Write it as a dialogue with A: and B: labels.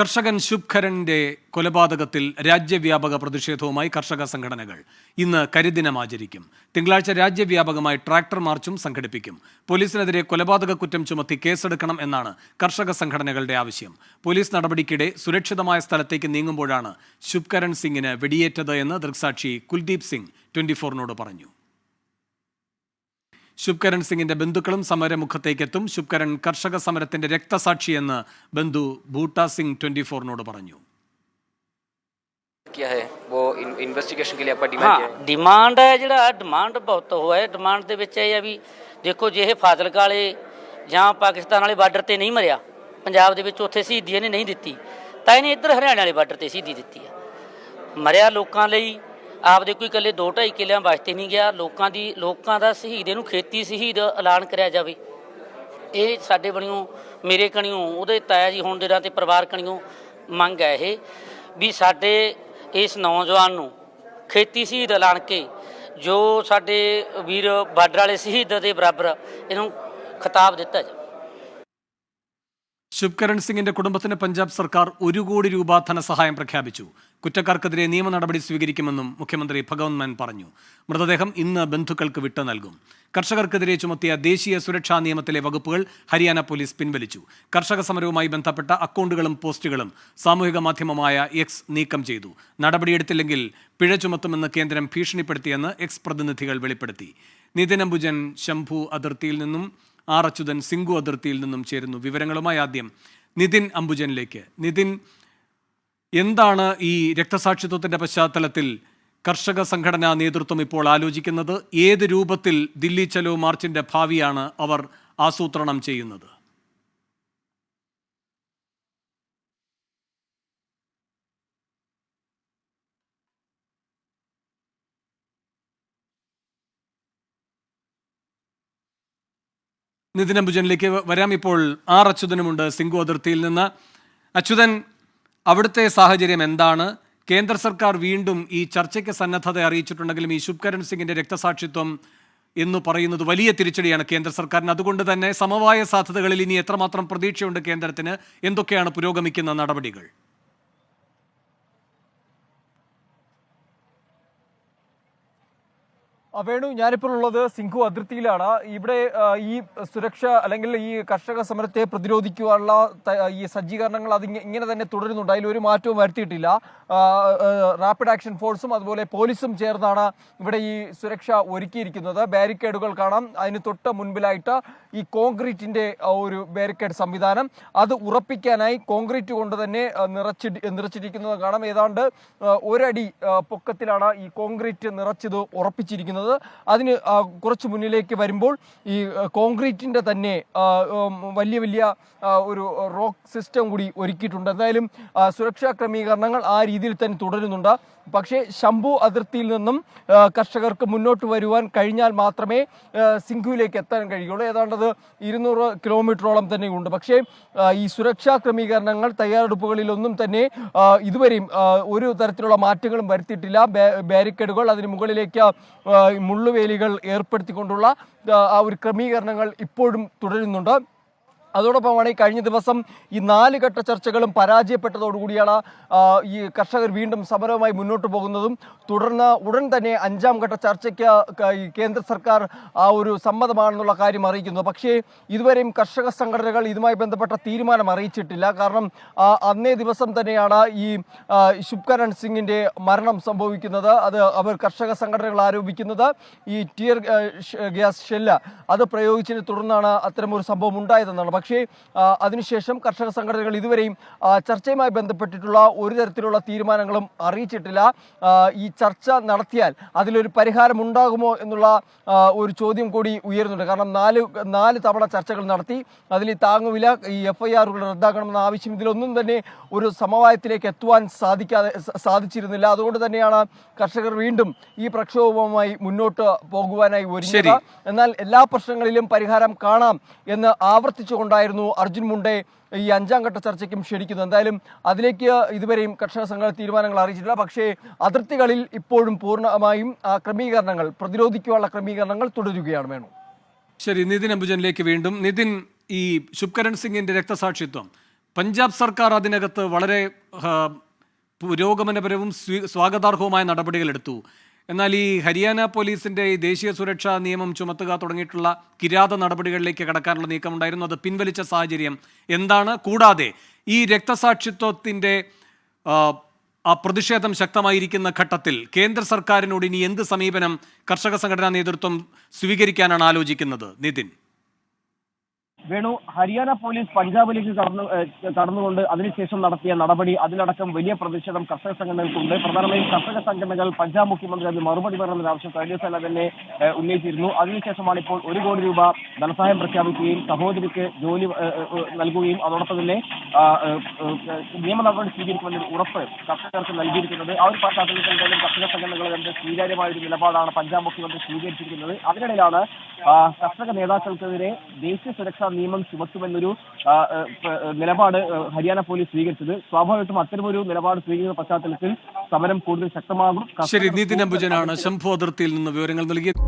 A: കർഷകൻ ശുഭ്കരന്റെ കൊലപാതകത്തിൽ രാജ്യവ്യാപക പ്രതിഷേധവുമായി കർഷക സംഘടനകൾ ഇന്ന് കരിദിനം ആചരിക്കും. തിങ്കളാഴ്ച രാജ്യവ്യാപകമായി ട്രാക്ടർ മാർച്ചും സംഘടിപ്പിക്കും. പോലീസിനെതിരെ കൊലപാതക കുറ്റം ചുമത്തി കേസെടുക്കണം എന്നാണ് കർഷക സംഘടനകളുടെ ആവശ്യം. പോലീസ് നടപടിക്കിടെ സുരക്ഷിതമായ സ്ഥലത്തേക്ക് നീങ്ങുമ്പോഴാണ് ശുഭ്കരൺ സിംഗിന് വെടിയേറ്റത് എന്ന് ദൃക്സാക്ഷി കുൽദീപ് സിംഗ് ട്വന്റി ഫോറിനോട് പറഞ്ഞു. ശുഭ്കരൺ സിംഗിന്റെ ബന്ധുക്കളും സമരമുഖത്തേക്കെത്തും ശുഭ്കരൺ കർഷക സമരത്തിന്റെ രക്തസാക്ഷിയെന്ന് ബന്ധു ബൂട്ട സിംഗ് ട്വന്റി ഫോറിനോട് പറഞ്ഞു
B: किया है वो इन- इन्वेस्टिगेशन के लिए आपका डिमांड किया
C: ਹਾਂ ਡਿਮਾਂਡ ਹੈ ਜਿਹੜਾ ਡਿਮਾਂਡ ਬਹੁਤ ਉਹ ਹੈ ਡਿਮਾਂਡ ਦੇ ਵਿੱਚ ਇਹ ਹੈ ਵੀ ਦੇਖੋ ਜੇ ਇਹ ਫਾਜ਼ਿਲਕਾ ਵਾਲੇ ਜਾਂ ਪਾਕਿਸਤਾਨ ਵਾਲੇ ਬਾਰਡਰ ਤੇ ਨਹੀਂ ਮਰਿਆ ਪੰਜਾਬ ਦੇ ਵਿੱਚ ਉੱਥੇ ਸ਼ਹੀਦੀ ਇਹਨੇ ਨਹੀਂ ਦਿੱਤੀ ਤਾਂ ਇਹਨੇ ਇੱਧਰ ਹਰਿਆਣਾ ਵਾਲੇ ਬਾਰਡਰ ਤੇ ਸ਼ਹੀਦੀ ਦਿੱਤੀ ਹੈ ਮਰਿਆ ਲੋਕਾਂ ਲਈ ਆਪਦੇ ਕੋਈ ਇਕੱਲੇ 2.5 ਕਿੱਲਿਆਂ ਵਾਸਤੇ ਨਹੀਂ ਗਿਆ, ਲੋਕਾਂ ਦੀ, ਲੋਕਾਂ ਦਾ ਸ਼ਹੀਦ, ਇਹਨੂੰ ਖੇਤੀ ਸ਼ਹੀਦ ਐਲਾਨ ਕਰਿਆ ਜਾਵੇ। ਇਹ ਸਾਡੇ ਬਣਿਓ ਮੇਰੇ ਕਣਿਓ, ਉਹਦੇ ਤਾਇਆ ਜੀ ਹੋਣ ਦੇ ਨਾਂ ਤੇ ਪਰਿਵਾਰ ਕਣਿਓ ਮੰਗ ਹੈ ਇਹ ਵੀ ਸਾਡੇ ਇਸ ਨੌਜਵਾਨ ਨੂੰ ਖੇਤੀ ਸ਼ਹੀਦ ਐਲਾਨ ਕੇ ਜੋ ਸਾਡੇ ਵੀਰ ਬਾਰਡਰ ਵਾਲੇ ਸ਼ਹੀਦ ਦੇ ਬਰਾਬਰ ਇਹਨੂੰ ਖਿਤਾਬ ਦਿੱਤਾ ਜਾਵੇ।
A: ശുഭ്കരൺ സിംഗിന്റെ കുടുംബത്തിന് പഞ്ചാബ് സർക്കാർ ഒരു കോടി രൂപ ധനസഹായം പ്രഖ്യാപിച്ചു. കുറ്റക്കാർക്കെതിരെ നിയമ നടപടി സ്വീകരിക്കുമെന്നും മുഖ്യമന്ത്രി ഭഗവത് മാൻ പറഞ്ഞു. മൃതദേഹം ഇന്ന് ബന്ധുക്കൾക്ക് വിട്ടു നൽകും. കർഷകർക്കെതിരെ ചുമത്തിയ ദേശീയ സുരക്ഷാ നിയമത്തിലെ വകുപ്പുകൾ ഹരിയാന പോലീസ് പിൻവലിച്ചു. കർഷക സമരവുമായി ബന്ധപ്പെട്ട അക്കൗണ്ടുകളും പോസ്റ്റുകളും സാമൂഹിക മാധ്യമമായ എക്സ് നീക്കം ചെയ്തു. നടപടിയെടുത്തില്ലെങ്കിൽ പിഴ ചുമത്തുമെന്ന് കേന്ദ്രം ഭീഷണിപ്പെടുത്തിയെന്ന് എക്സ് പ്രതിനിധികൾ വെളിപ്പെടുത്തി. നിതിൻ ശംഭു അതിർത്തിയിൽ നിന്നും ആർ അച്യുതൻ സിംഗു അതിർത്തിയിൽ നിന്നും ചേരുന്നു. വിവരങ്ങളുമായി ആദ്യം നിതിൻ അംബുജനിലേക്ക്. നിതിൻ എന്താണ് ഈ രക്തസാക്ഷിത്വത്തിന്റെ പശ്ചാത്തലത്തിൽ കർഷക സംഘടനാ നേതൃത്വം ഇപ്പോൾ ആലോചിക്കുന്നത്? ഏത് രൂപത്തിൽ ദില്ലി ചലോ മാർച്ചിന്റെ ഭാവിയാണ് അവർ ആസൂത്രണം ചെയ്യുന്നത്? നിതിൻ അംബുജനിലേക്ക് വരാം. ഇപ്പോൾ ആർ അച്യുതനുമുണ്ട് സിംഗു അതിർത്തിയിൽ നിന്ന്. അച്യുതൻ അവിടുത്തെ സാഹചര്യം എന്താണ്? കേന്ദ്ര സർക്കാർ വീണ്ടും ഈ ചർച്ചയ്ക്ക് സന്നദ്ധത അറിയിച്ചിട്ടുണ്ടെങ്കിലും ഈ ശുഭ്കരൺ സിംഗിന്റെ രക്തസാക്ഷിത്വം എന്ന് പറയുന്നത് വലിയ തിരിച്ചടിയാണ് കേന്ദ്ര സർക്കാരിന്. അതുകൊണ്ട് തന്നെ സമവായ സാധ്യതകളിൽ ഇനി എത്രമാത്രം പ്രതീക്ഷയുണ്ട് കേന്ദ്രത്തിന്? എന്തൊക്കെയാണ് പുരോഗമിക്കുന്ന നടപടികൾ?
D: വേണു ഞാനിപ്പോൾ ഉള്ളത് സിംഘു അതിർത്തിയിലാണ്. ഇവിടെ ഈ സുരക്ഷ അല്ലെങ്കിൽ ഈ കർഷക സമരത്തെ പ്രതിരോധിക്കുവാനുള്ള ഈ സജ്ജീകരണങ്ങൾ അത് ഇങ്ങനെ തന്നെ തുടരുന്നുണ്ട്. അതിൽ ഒരു മാറ്റവും വരുത്തിയിട്ടില്ല. റാപ്പിഡ് ആക്ഷൻ ഫോഴ്സും അതുപോലെ പോലീസും ചേർന്നാണ് ഇവിടെ ഈ സുരക്ഷ ഒരുക്കിയിരിക്കുന്നത്. ബാരിക്കേഡുകൾ കാണാം. അതിന് തൊട്ട് മുൻപിലായിട്ട് ഈ കോൺക്രീറ്റിന്റെ ഒരു ബാരിക്കേഡ് സംവിധാനം. അത് ഉറപ്പിക്കാനായി കോൺക്രീറ്റ് കൊണ്ട് തന്നെ നിറച്ചി നിറച്ചിരിക്കുന്നത് കാണാം. ഏതാണ്ട് ഒരടി പൊക്കത്തിലാണ് ഈ കോൺക്രീറ്റ് നിറച്ചത് ഉറപ്പിച്ചിരിക്കുന്നത്. അതിന് കുറച്ച് മുന്നിലേക്ക് വരുമ്പോൾ ഈ കോൺക്രീറ്റിന്റെ തന്നെ വലിയ വലിയ ഒരു റോക്ക് സിസ്റ്റം കൂടി ഒരുക്കിയിട്ടുണ്ട്. എന്തായാലും സുരക്ഷാ ക്രമീകരണങ്ങൾ ആ രീതിയിൽ തന്നെ തുടരുന്നുണ്ട്. പക്ഷേ ശംഭു അതിർത്തിയിൽ നിന്നും കർഷകർക്ക് മുന്നോട്ട് വരുവാൻ കഴിഞ്ഞാൽ മാത്രമേ സിംഗുവിലേക്ക് എത്താൻ കഴിയുള്ളൂ. ഏതാണ്ടത് ഇരുന്നൂറ് കിലോമീറ്ററോളം തന്നെയുണ്ട്. പക്ഷേ ഈ സുരക്ഷാ ക്രമീകരണങ്ങൾ തയ്യാറെടുപ്പുകളിലൊന്നും തന്നെ ഇതുവരെയും ഒരു തരത്തിലുള്ള മാറ്റങ്ങളും വരുത്തിയിട്ടില്ല. ബാരിക്കേഡുകൾ അതിന് മുകളിലേക്ക് മുള്ളുവേലികൾ ഏർപ്പെടുത്തിക്കൊണ്ടുള്ള ആ, ഒരു ക്രമീകരണങ്ങൾ ഇപ്പോഴും തുടരുന്നുണ്ട്. അതോടൊപ്പമാണ് ഈ കഴിഞ്ഞ ദിവസം ഈ നാല് ഘട്ട ചർച്ചകളും പരാജയപ്പെട്ടതോടുകൂടിയാണ് ഈ കർഷകർ വീണ്ടും സമരവുമായി മുന്നോട്ട് പോകുന്നതും. തുടർന്ന് ഉടൻ തന്നെ അഞ്ചാം ഘട്ട ചർച്ചയ്ക്ക് ഈ കേന്ദ്ര സർക്കാർ ആ ഒരു സമ്മതമാണെന്നുള്ള കാര്യം അറിയിക്കുന്നു. പക്ഷേ ഇതുവരെയും കർഷക സംഘടനകൾ ഇതുമായി ബന്ധപ്പെട്ട തീരുമാനം അറിയിച്ചിട്ടില്ല. കാരണം അന്നേ ദിവസം തന്നെയാണ് ഈ ശുഭ്കരൺ സിംഗിന്റെ മരണം സംഭവിക്കുന്നത്. അത് അവർ കർഷക സംഘടനകൾ ആരോപിക്കുന്നത്. ഈ ടിയർ ഗ്യാസ് ഷെല്ല് അത് പ്രയോഗിച്ചതിനെ തുടർന്നാണ് അത്തരമൊരു സംഭവം ഉണ്ടായതെന്നാണ്. പക്ഷേ അതിനുശേഷം കർഷക സംഘടനകൾ ഇതുവരെയും ചർച്ചയുമായി ബന്ധപ്പെട്ടിട്ടുള്ള ഒരു തരത്തിലുള്ള തീരുമാനങ്ങളും അറിയിച്ചിട്ടില്ല. ഈ ചർച്ച നടത്തിയാൽ അതിലൊരു പരിഹാരം ഉണ്ടാകുമോ എന്നുള്ള ഒരു ചോദ്യം കൂടി ഉയരുന്നുണ്ട്. കാരണം നാല് നാല് തവണ ചർച്ചകൾ നടത്തി അതിൽ ഈ താങ്ങുവില ഈ എഫ് ഐ ആറുകൾ റദ്ദാക്കണമെന്ന ആവശ്യം ഇതിലൊന്നും തന്നെ ഒരു സമവായത്തിലേക്ക് എത്തുവാൻ സാധിക്കാതെ സാധിച്ചിരുന്നില്ല. അതുകൊണ്ട് തന്നെയാണ് കർഷകർ വീണ്ടും ഈ പ്രക്ഷോഭവുമായി മുന്നോട്ട് പോകുവാനായി ഒരുങ്ങുക എന്നാൽ എല്ലാ പ്രശ്നങ്ങളിലും പരിഹാരം കാണാം എന്ന് ആവർത്തിച്ചുകൊണ്ടായിരുന്നു അർജുൻ മുണ്ടെ ഈ അഞ്ചാം ഘട്ട ചർച്ചയ്ക്കും ക്ഷണിക്കുന്നത് എന്തായാലും അതിലേക്ക് ഇതുവരെയും കർഷക സംഘ തീരുമാനങ്ങൾ അറിയിച്ചിട്ടില്ല. പക്ഷേ അതിർത്തികളിൽ ഇപ്പോഴും പൂർണമായും ക്രമീകരണങ്ങൾ പ്രതിരോധിക്കുവാനുള്ള ക്രമീകരണങ്ങൾ തുടരുകയാണ് വേണു
A: ശരി നിതിൻ അംബുജനിലേക്ക് വീണ്ടും. നിതിൻ ഈ ശുഭ്കരൺ സിംഗിന്റെ രക്തസാക്ഷിത്വം. പഞ്ചാബ് സർക്കാർ അതിനകത്ത് വളരെ പുരോഗമനപരവും സ്വീ- സ്വാഗതാർഹവുമായ നടപടികൾ എടുത്തു. എന്നാൽ ഈ ഹരിയാന പോലീസിന്റെ ഈ ദേശീയ സുരക്ഷാ നിയമം ചുമത്തുക തുടങ്ങിയിട്ടുള്ള കിരാത നടപടികളിലേക്ക് കടക്കാനുള്ള നീക്കമുണ്ടായിരുന്നു. അത് പിൻവലിച്ച സാഹചര്യം എന്താണ്? കൂടാതെ ഈ രക്തസാക്ഷിത്വത്തിന്റെ ആ, പ്രതിഷേധം ശക്തമായിരിക്കുന്ന ഘട്ടത്തിൽ കേന്ദ്ര സർക്കാരിനോട് ഇനി എന്ത് സമീപനം കർഷക സംഘടനാ നേതൃത്വം സ്വീകരിക്കാനാണ് ആലോചിക്കുന്നത്? നിതിൻ.
E: വേണു ഹരിയാന പോലീസ് പഞ്ചാബിലേക്ക് കടന്നു കടന്നുകൊണ്ട് അതിനുശേഷം നടത്തിയ നടപടി അതിലടക്കം വലിയ പ്രതിഷേധം കർഷക സംഘടനകൾക്കുണ്ട്. പ്രധാനമായും കർഷക സംഘടനകൾ പഞ്ചാബ് മുഖ്യമന്ത്രി അത് മറുപടി പറയണമെന്ന ആവശ്യം കഴിഞ്ഞ ദിവസം തന്നെ ഉന്നയിച്ചിരുന്നു. അതിനുശേഷമാണ് ഇപ്പോൾ ഒരു കോടി രൂപ ധനസഹായം പ്രഖ്യാപിക്കുകയും സഹോദരിക്ക് ജോലി നൽകുകയും അതോടൊപ്പം തന്നെ നിയമ നടപടി സ്വീകരിക്കുമെന്നൊരു ഉറപ്പ് കർഷകർക്ക് നൽകിയിരിക്കുന്നത്. ആ ഒരു പശ്ചാത്തലത്തിൽ കർഷക സംഘടനകൾ എന്ത് സ്വീകാര്യമായ ഒരു നിലപാടാണ് പഞ്ചാബ് മുഖ്യമന്ത്രി സ്വീകരിച്ചിരിക്കുന്നത്. അതിനിടയിലാണ് കർഷക നേതാക്കൾക്കെതിരെ ദേശീയ സുരക്ഷാ നിയമം ചുമത്തുമെന്നൊരു നിലപാട് ഹരിയാന പോലീസ് സ്വീകരിച്ചത്. സ്വാഭാവികമായിട്ടും അത്തരമൊരു നിലപാട് സ്വീകരിക്കുന്ന പശ്ചാത്തലത്തിൽ സമരം കൂടുതൽ ശക്തമാകും.
A: ശരി നിതിൻ അംബുജനാണ് ശംഭു അതിർത്തിയിൽ നിന്ന് വിവരങ്ങൾ നൽകിയത്.